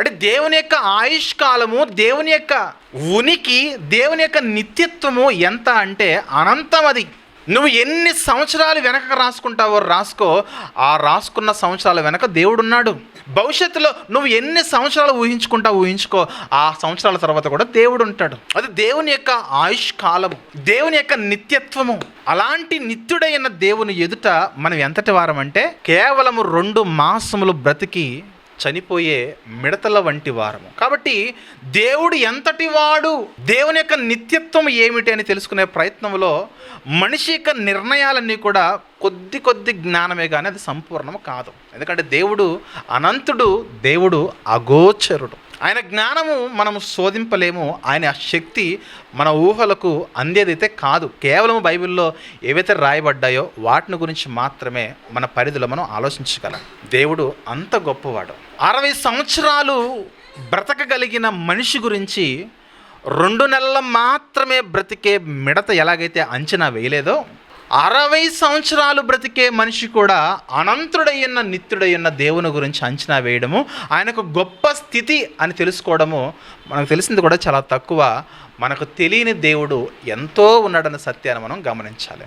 అంటే దేవుని యొక్క ఆయుష్కాలము దేవుని యొక్క ఉనికి దేవుని యొక్క నిత్యత్వము ఎంత అంటే అనంతం అది. నువ్వు ఎన్ని సంవత్సరాలు వెనక రాసుకుంటావో రాసుకో ఆ రాసుకున్న సంవత్సరాల వెనక దేవుడున్నాడు. భవిష్యత్తులో నువ్వు ఎన్ని సంవత్సరాలు ఊహించుకుంటావు ఊహించుకో ఆ సంవత్సరాల తర్వాత కూడా దేవుడు ఉంటాడు అది దేవుని యొక్క ఆయుష్కాలము దేవుని యొక్క నిత్యత్వము. అలాంటి నిత్యుడైన దేవుని ఎదుట మనం ఎంతటి వారం అంటే కేవలము రెండు మాసములు బ్రతికి చనిపోయే మిడతల వంటి వారము. కాబట్టి దేవుడు ఎంతటి వాడు? దేవుని యొక్క నిత్యత్వం ఏమిటి అని తెలుసుకునే ప్రయత్నంలో మనిషి యొక్క నిర్ణయాలన్నీ కూడా కొద్ది కొద్ది జ్ఞానమే కానీ అది సంపూర్ణం కాదు. ఎందుకంటే దేవుడు అనంతుడు దేవుడు అగోచరుడు. ఆయన జ్ఞానము మనము శోధింపలేము. ఆయన శక్తి మన ఊహలకు అందేదైతే కాదు. కేవలం బైబిల్లో ఏవైతే రాయబడ్డాయో వాటిని గురించి మాత్రమే మన పరిధిలో మనం ఆలోచించగలం. దేవుడు అంత గొప్పవాడు. అరవై సంవత్సరాలు బ్రతకగలిగిన మనిషి గురించి రెండు నెలల మాత్రమే బ్రతికే మిడత ఎలాగైతే అంచనా వేయలేదో అరవై సంవత్సరాలు బ్రతికే మనిషి కూడా అనంతుడయ్యున్న నిత్యుడయ్యున్న దేవుని గురించి అంచనా వేయడము ఆయనకు గొప్ప స్థితి అని తెలుసుకోవడము మనకు తెలిసింది కూడా చాలా తక్కువ. మనకు తెలియని దేవుడు ఎంతో ఉన్నాడన్న సత్యాన్ని మనం గమనించాలి.